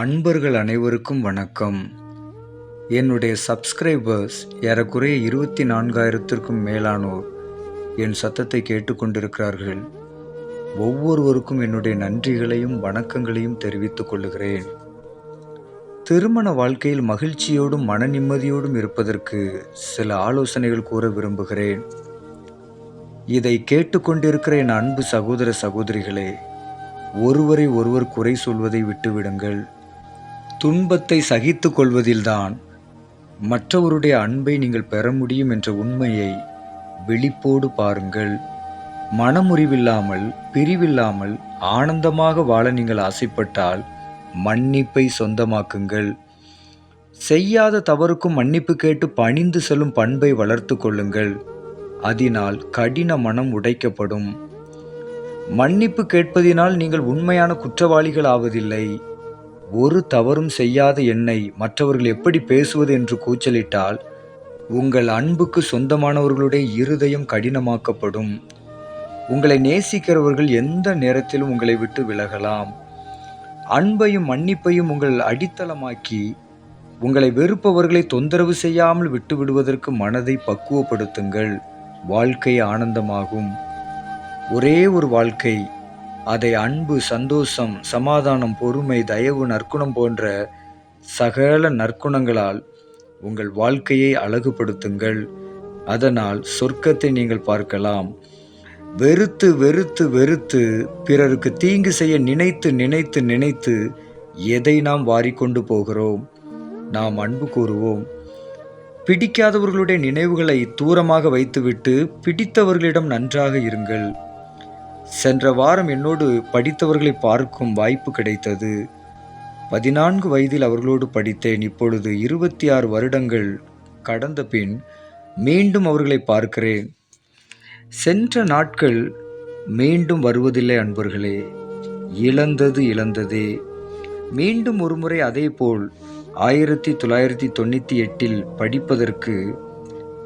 அன்பர்கள் அனைவருக்கும் வணக்கம். என்னுடைய சப்ஸ்கிரைபர்ஸ் ஏறக்குறைய இருபத்தி நான்காயிரத்திற்கும் மேலானோர் என் சத்தத்தை கேட்டுக்கொண்டிருக்கிறார்கள். ஒவ்வொருவருக்கும் என்னுடைய நன்றிகளையும் வணக்கங்களையும் தெரிவித்துக் கொள்ளுகிறேன். திருமண வாழ்க்கையில் மகிழ்ச்சியோடும் மன நிம்மதியோடும் இருப்பதற்கு சில ஆலோசனைகள் கூற விரும்புகிறேன். இதை கேட்டுக்கொண்டிருக்கிற என் அன்பு சகோதர சகோதரிகளே ஒருவரை ஒருவர் குறை சொல்வதை விட்டுவிடுங்கள். துன்பத்தை சகித்து கொள்வதில்தான் மற்றவருடைய அன்பை நீங்கள் பெற முடியும் என்ற உண்மையை வெளிப்போடு பாருங்கள். மனமுறிவில்லாமல் பிரிவில்லாமல் ஆனந்தமாக வாழ நீங்கள் ஆசைப்பட்டால் மன்னிப்பை சொந்தமாக்குங்கள். செய்யாத தவறுக்கும் மன்னிப்பு கேட்டு பணிந்து செல்லும் பண்பை வளர்த்து கொள்ளுங்கள். அதனால் கடின மனம் உடைக்கப்படும். மன்னிப்பு கேட்பதினால் நீங்கள் உண்மையான குற்றவாளிகள் ஆவதில்லை ஒரு தவறும் செய்யாத என்னை மற்றவர்கள் எப்படி பேசுவது என்று கூச்சலிட்டால் உங்கள் அன்புக்கு சொந்தமானவர்களுடைய இருதயம் கடினமாக்கப்படும். உங்களை நேசிக்கிறவர்கள் எந்த நேரத்திலும் உங்களை விட்டு விலகலாம். அன்பையும் மன்னிப்பையும் உங்கள் அடித்தளமாக்கி உங்களை வெறுப்பவர்களை தொந்தரவு செய்யாமல் விட்டுவிடுவதற்கு மனதை பக்குவப்படுத்துங்கள். வாழ்க்கை ஆனந்தமாகும். ஒரே ஒரு வாழ்க்கை அதை அன்பு சந்தோஷம் சமாதானம் பொறுமை தயவு நற்குணம் போன்ற சகல நற்குணங்களால் உங்கள் வாழ்க்கையை அழகுபடுத்துங்கள். அதனால் சொர்க்கத்தை நீங்கள் பார்க்கலாம். வெறுத்து வெறுத்து வெறுத்து பிறருக்கு தீங்கு செய்ய நினைத்து நினைத்து நினைத்து எதை நாம் வாரிக்கொண்டு போகிறோம்? நாம் அன்பு கூறுவோம். பிடிக்காதவர்களுடைய நினைவுகளை தூரமாக வைத்துவிட்டு பிடித்தவர்களிடம் நன்றாக இருங்கள். சென்ற வாரம் என்னோடு படித்தவர்களை பார்க்கும் வாய்ப்பு கிடைத்தது. பதினான்கு வயதில் அவர்களோடு படித்தேன். இப்பொழுது இருபத்தி ஆறு வருடங்கள் கடந்த பின் மீண்டும் அவர்களை பார்க்கிறேன். சென்ற நாட்கள் மீண்டும் வருவதில்லை அன்பர்களே. இழந்தது இழந்ததே. மீண்டும் ஒருமுறை அதேபோல் ஆயிரத்தி தொள்ளாயிரத்தி தொண்ணூற்றி எட்டில் படிப்பதற்கு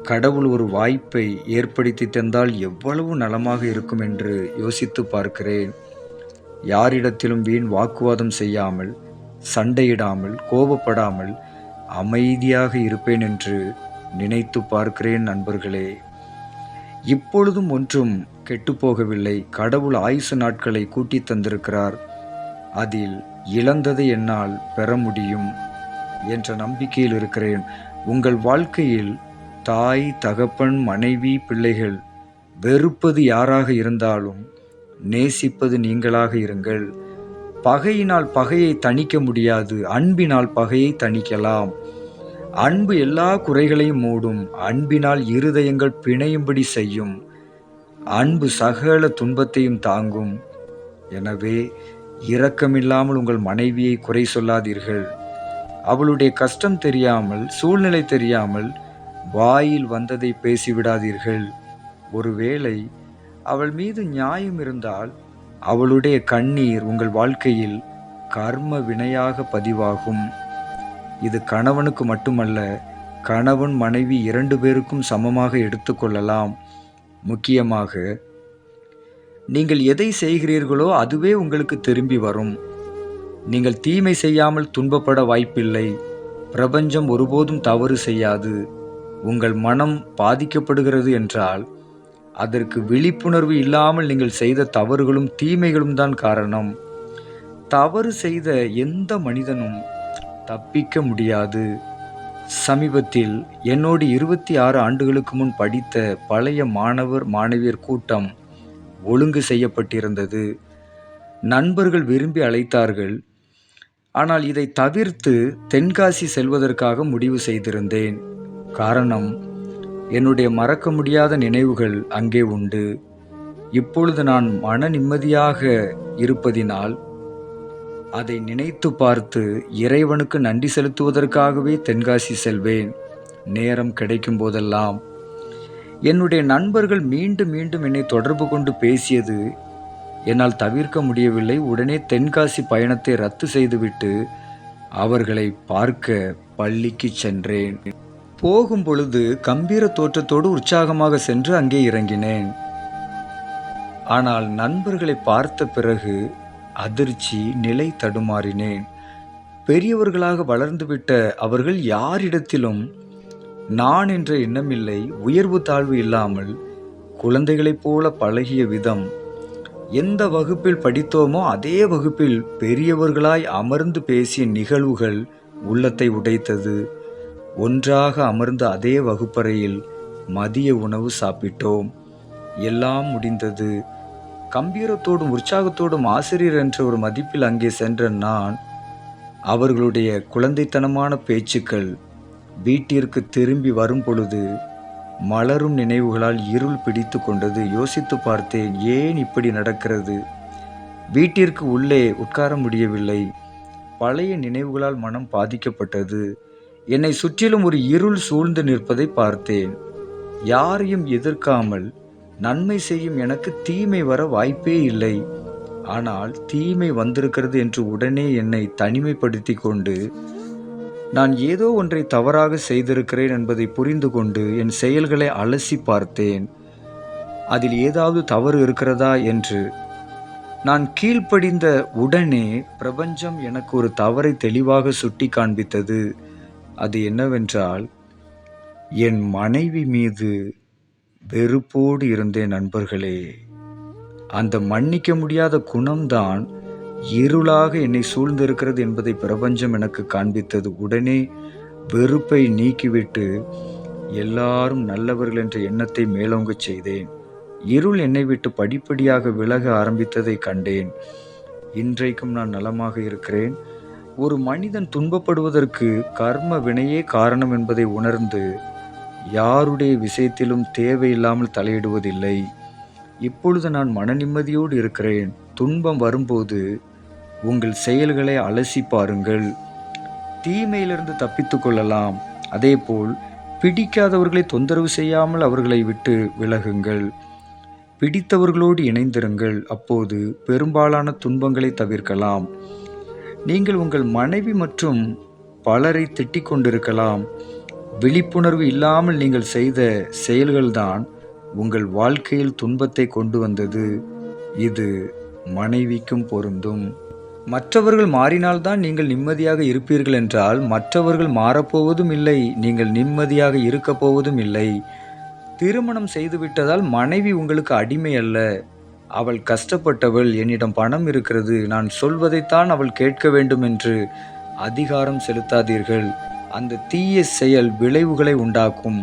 கடவுள் ஒரு வாய்ப்பை ஏற்படுத்தி தந்தால் எவ்வளவு நலமாக இருக்கும் என்று யோசித்து பார்க்கிறேன். யாரிடத்திலும் வீண் வாக்குவாதம் செய்யாமல் சண்டையிடாமல் கோபப்படாமல் அமைதியாக இருப்பேன் என்று நினைத்து பார்க்கிறேன் நண்பர்களே. இப்பொழுதும் ஒன்றும் கெட்டுப்போகவில்லை கடவுள் ஆயுசு நாட்களை கூட்டி தந்திருக்கிறார். அதில் இழந்ததை என்னால் பெற முடியும் என்ற நம்பிக்கையில் இருக்கிறேன். உங்கள் வாழ்க்கையில் தாய் தகப்பன் மனைவி பிள்ளைகள் வெறுப்பது யாராக இருந்தாலும் நேசிப்பது நீங்களாக இருங்கள். பகையினால் பகையை தணிக்க முடியாது அன்பினால் பகையை தணிக்கலாம். அன்பு எல்லா குறைகளையும் மூடும் அன்பினால் இருதயங்கள் பிணையும்படி செய்யும். அன்பு சகல துன்பத்தையும் தாங்கும். எனவே இரக்கமில்லாமல் உங்கள் மனைவியை குறை சொல்லாதீர்கள். அவளுடைய கஷ்டம் தெரியாமல் சூழ்நிலை தெரியாமல் வாயில் வந்ததை பேசிவிடாதீர்கள். ஒருவேளை அவள் மீது நியாயம் இருந்தால் அவளுடைய கண்ணீர் உங்கள் வாழ்க்கையில் கர்ம வினையாக பதிவாகும். இது கணவனுக்கு மட்டுமல்ல கணவன் மனைவி இரண்டு பேருக்கும் சமமாக எடுத்துக்கொள்ளலாம் முக்கியமாக நீங்கள் எதை செய்கிறீர்களோ அதுவே உங்களுக்கு திரும்பி வரும். நீங்கள் தீமை செய்யாமல் துன்பப்பட வாய்ப்பில்லை. பிரபஞ்சம் ஒருபோதும் தவறு செய்யாது. உங்கள் மனம் பாதிக்கப்படுகிறது என்றால் அதற்கு விழிப்புணர்வு இல்லாமல் நீங்கள் செய்த தவறுகளும் தீமைகளும் தான் காரணம். தவறு செய்த எந்த மனிதனும் தப்பிக்க முடியாது. சமீபத்தில் என்னோடு இருபத்தி ஆறு ஆண்டுகளுக்கு முன் படித்த பழைய மாணவர் மாணவியர் கூட்டம் ஒழுங்கு செய்யப்பட்டிருந்தது. நண்பர்கள் விரும்பி அழைத்தார்கள். ஆனால் இதை தவிர்த்து தென்காசி செல்வதற்காக முடிவு செய்திருந்தேன். காரணம் என்னுடைய மறக்க முடியாத நினைவுகள் அங்கே உண்டு. இப்பொழுது நான் மன நிம்மதியாக இருப்பதினால் அதை நினைத்து பார்த்து இறைவனுக்கு நன்றி செலுத்துவதற்காகவே தென்காசி செல்வேன். நேரம் கிடைக்கும் போதெல்லாம் என்னுடைய நண்பர்கள் மீண்டும் மீண்டும் என்னை தொடர்பு கொண்டு பேசியது என்னால் தவிர்க்க முடியவில்லை. உடனே தென்காசி பயணத்தை ரத்து செய்துவிட்டு அவர்களை பார்க்க பள்ளிக்கு சென்றேன். போகும் பொழுது கம்பீர தோற்றத்தோடு உற்சாகமாக சென்று அங்கே இறங்கினேன். ஆனால் நண்பர்களை பார்த்த பிறகு அதிர்ச்சி நிலை தடுமாறினேன். பெரியவர்களாக வளர்ந்துவிட்ட அவர்கள் யாரிடத்திலும் நான் என்ற எண்ணமில்லை உயர்வு தாழ்வு இல்லாமல் குழந்தைகளைப் போல பழகிய விதம். எந்த வகுப்பில் படித்தோமோ அதே வகுப்பில் பெரியவர்களாய் அமர்ந்து பேசிய நிகழ்வுகள் உள்ளத்தை உடைத்தது. ஒன்றாக அமர்ந்த அதே வகுப்பறையில் மதிய உணவு சாப்பிட்டோம். எல்லாம் முடிந்தது. கம்பீரத்தோடும் உற்சாகத்தோடும் ஆசிரியர் என்ற ஒரு மதிப்பில் அங்கே சென்ற நான் அவர்களுடைய குழந்தைத்தனமான பேச்சுக்கள் வீட்டிற்கு திரும்பி வரும் பொழுது மலரும் நினைவுகளால் இருள் பிடித்து கொண்டது. யோசித்து பார்த்தேன் ஏன் இப்படி நடக்கிறது? வீட்டிற்கு உள்ளே உட்கார முடியவில்லை. பழைய நினைவுகளால் மனம் பாதிக்கப்பட்டது. என்னை சுற்றிலும் ஒரு இருள் சூழ்ந்து நிற்பதை பார்த்தேன். யாரையும் எதிர்க்காமல் நன்மை செய்யும் எனக்கு தீமை வர வாய்ப்பே இல்லை. ஆனால் தீமை வந்திருக்கிறது என்று உடனே என்னை தனிமைப்படுத்தி கொண்டு நான் ஏதோ ஒன்றை தவறாக செய்திருக்கிறேன் என்பதை புரிந்து கொண்டு என் செயல்களை அலசி பார்த்தேன். அதில் ஏதாவது தவறு இருக்கிறதா என்று. நான் கீழ்ப்படிந்த உடனே பிரபஞ்சம் எனக்கு ஒரு தவறை தெளிவாக சுட்டி காண்பித்தது அது என்னவென்றால் என் மனைவி மீது வெறுப்போடு இருந்தேன் நண்பர்களே அந்த மன்னிக்க முடியாத குணம்தான் இருளாக என்னை சூழ்ந்திருக்கிறது என்பதை பிரபஞ்சம் எனக்கு காண்பித்தது. உடனே வெறுப்பை நீக்கிவிட்டு எல்லாரும் நல்லவர்கள் என்ற எண்ணத்தை மேலோங்கச் செய்தேன். இருள் என்னை விட்டு படிப்படியாக விலக ஆரம்பித்ததை கண்டேன். இன்றைக்கும் நான் நலமாக இருக்கிறேன். ஒரு மனிதன் துன்பப்படுவதற்கு கர்ம வினையே காரணம் என்பதை உணர்ந்து யாருடைய விஷயத்திலும் தேவையில்லாமல் தலையிடுவதில்லை. இப்பொழுது நான் மன நிம்மதியோடு இருக்கிறேன். துன்பம் வரும்போது உங்கள் செயல்களை அலசி பாருங்கள். தீமையிலிருந்து தப்பித்து கொள்ளலாம். அதேபோல் பிடிக்காதவர்களை தொந்தரவு செய்யாமல் அவர்களை விட்டு விலகுங்கள். பிடித்தவர்களோடு இணைந்திருங்கள். அப்போது பெரும்பாலான துன்பங்களை தவிர்க்கலாம். நீங்கள் உங்கள் மனைவி மற்றும் பலரை திட்டிக் கொண்டிருக்கலாம். விழிப்புணர்வு இல்லாமல் நீங்கள் செய்த செயல்கள்தான் உங்கள் வாழ்க்கையில் துன்பத்தை கொண்டு வந்தது. இது மனைவிக்கும் பொருந்தும். மற்றவர்கள் மாறினால்தான் நீங்கள் நிம்மதியாக இருப்பீர்கள் என்றால் மற்றவர்கள் மாறப்போவதும் இல்லை நீங்கள் நிம்மதியாக இருக்கப் போவதும் இல்லை. திருமணம் செய்துவிட்டதால் மனைவி உங்களுக்கு அடிமை அல்ல. அவள் கஷ்டப்பட்டவள் என்னிடம் பணம் இருக்கிறது. நான் சொல்வதைத்தான் அவள் கேட்க வேண்டும் என்று அதிகாரம் செலுத்தாதீர்கள். அந்த தீய செயல் விளைவுகளை உண்டாக்கும்.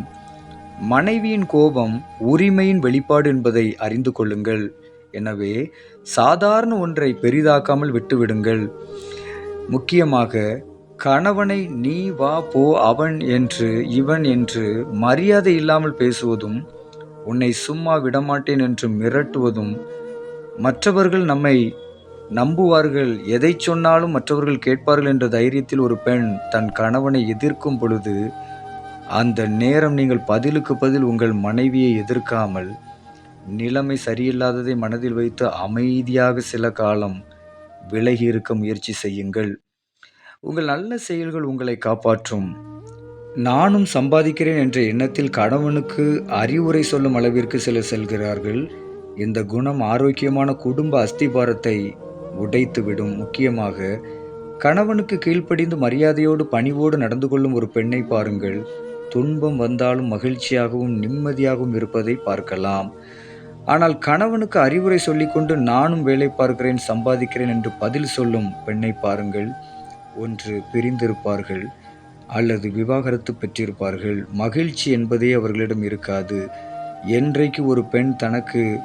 மனைவியின் கோபம் உரிமையின் வெளிப்பாடு என்பதை அறிந்து கொள்ளுங்கள். எனவே சாதாரண ஒன்றை பெரிதாக்காமல் விட்டுவிடுங்கள். முக்கியமாக கணவனை நீ வா போ அவன் என்று இவன் என்று மரியாதை இல்லாமல் பேசுவதும் உன்னை சும்மா விடமாட்டேன் என்று மிரட்டுவதும் மற்றவர்கள் நம்மை நம்புவார்கள். எதை சொன்னாலும் மற்றவர்கள் கேட்பார்கள் என்ற தைரியத்தில் ஒரு பெண் தன் கணவனை எதிர்க்கும் பொழுது அந்த நேரம் நீங்கள் பதிலுக்கு பதில் உங்கள் மனைவியை எதிர்க்காமல் நிலைமை சரியில்லாததை மனதில் வைத்து அமைதியாக சில காலம் விலகி இருக்க முயற்சி செய்யுங்கள். உங்கள் நல்ல செயல்கள் உங்களை காப்பாற்றும். நானும் சம்பாதிக்கிறேன் என்ற எண்ணத்தில் கணவனுக்கு அறிவுரை சொல்லும் அளவிற்கு சிலர் செல்கிறார்கள். இந்த குணம் ஆரோக்கியமான குடும்ப அஸ்திபாரத்தை உடைத்துவிடும். முக்கியமாக கணவனுக்கு கீழ்ப்படிந்து மரியாதையோடு பணிவோடு நடந்து கொள்ளும் ஒரு பெண்ணை பாருங்கள். துன்பம் வந்தாலும் மகிழ்ச்சியாகவும் நிம்மதியாகவும் இருப்பதை பார்க்கலாம். ஆனால் கணவனுக்கு அறிவுரை சொல்லிக்கொண்டு நானும் வேலை பார்க்கிறேன் சம்பாதிக்கிறேன் என்று பதில் சொல்லும் பெண்ணை பாருங்கள். ஒன்று பிரிந்திருப்பார்கள் அல்லது விவாகரத்து பெற்றிருப்பார்கள். மகிழ்ச்சி என்பதே அவர்களிடம் இருக்காது. என்றைக்கு ஒரு பெண் தனக்கு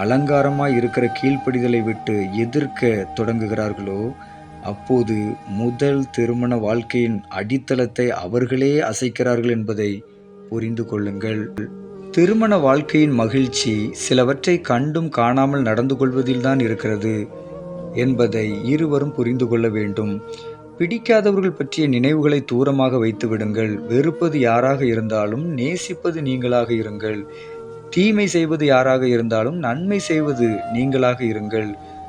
அலங்காரமாய் இருக்கிற கீழ்ப்படிதலை விட்டு எதிர்க்க தொடங்குகிறார்களோ அப்போது முதல் திருமண வாழ்க்கையின் அடித்தளத்தை அவர்களே அசைக்கிறார்கள் என்பதை புரிந்து கொள்ளுங்கள். திருமண வாழ்க்கையின் மகிழ்ச்சி சிலவற்றை கண்டும் காணாமல் நடந்து கொள்வதில்தான் இருக்கிறது என்பதை இருவரும் புரிந்து கொள்ள வேண்டும். பிடிக்காதவர்கள் பற்றிய நினைவுகளை தூரமாக வைத்து விடுங்கள் வெறுப்பது யாராக இருந்தாலும் நேசிப்பது நீங்களாக இருங்கள். தீமை செய்வது யாராக இருந்தாலும் நன்மை செய்வது நீங்களாக இருங்கள்.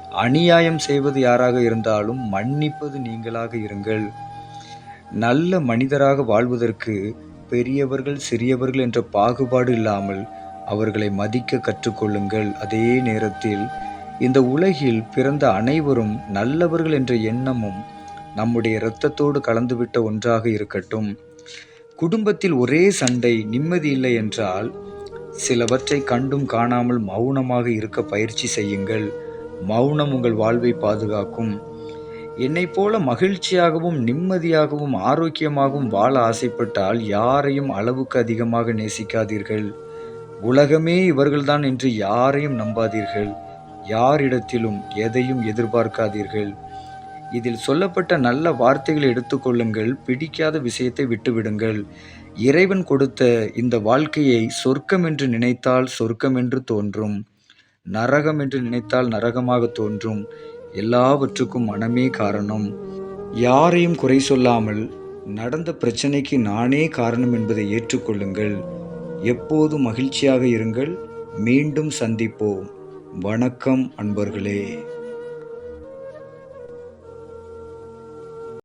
அநியாயம் செய்வது யாராக இருந்தாலும் மன்னிப்பது நீங்களாக இருங்கள். நல்ல மனிதராக வாழ்வதற்கு பெரியவர்கள் சிறியவர்கள் என்ற பாகுபாடு இல்லாமல் அவர்களை மதிக்க கற்றுக்கொள்ளுங்கள். அதே நேரத்தில் இந்த உலகில் பிறந்த அனைவரும் நல்லவர்கள் என்ற எண்ணமும் நம்முடைய இரத்தத்தோடு கலந்துவிட்ட ஒன்றாக இருக்கட்டும். குடும்பத்தில் ஒரே சண்டை நிம்மதி இல்லை என்றால் சிலவற்றை கண்டும் காணாமல் மௌனமாக இருக்க பயிற்சி செய்யுங்கள். மௌனம் உங்கள் வாழ்வை பாதுகாக்கும். என்னைப் போல மகிழ்ச்சியாகவும் நிம்மதியாகவும் ஆரோக்கியமாகவும் வாழ ஆசைப்பட்டால் யாரையும் அளவுக்கு அதிகமாக நேசிக்காதீர்கள். உலகமே இவர்கள்தான் என்று யாரையும் நம்பாதீர்கள். யாரிடத்திலும் எதையும் எதிர்பார்க்காதீர்கள். இதில் சொல்லப்பட்ட நல்ல வார்த்தைகளை எடுத்துக்கொள்ளுங்கள் பிடிக்காத விஷயத்தை விட்டுவிடுங்கள். இறைவன் கொடுத்த இந்த வாழ்க்கையை சொர்க்கம் என்று நினைத்தால் சொர்க்கம் என்று தோன்றும் நரகம் என்று நினைத்தால் நரகமாக தோன்றும். எல்லாவற்றுக்கும் மனமே காரணம். யாரையும் குறை சொல்லாமல் நடந்த பிரச்சனைக்கு நானே காரணம் என்பதை ஏற்றுக்கொள்ளுங்கள். எப்போதும் மகிழ்ச்சியாக இருங்கள். மீண்டும் சந்திப்போம். வணக்கம் அன்பர்களே.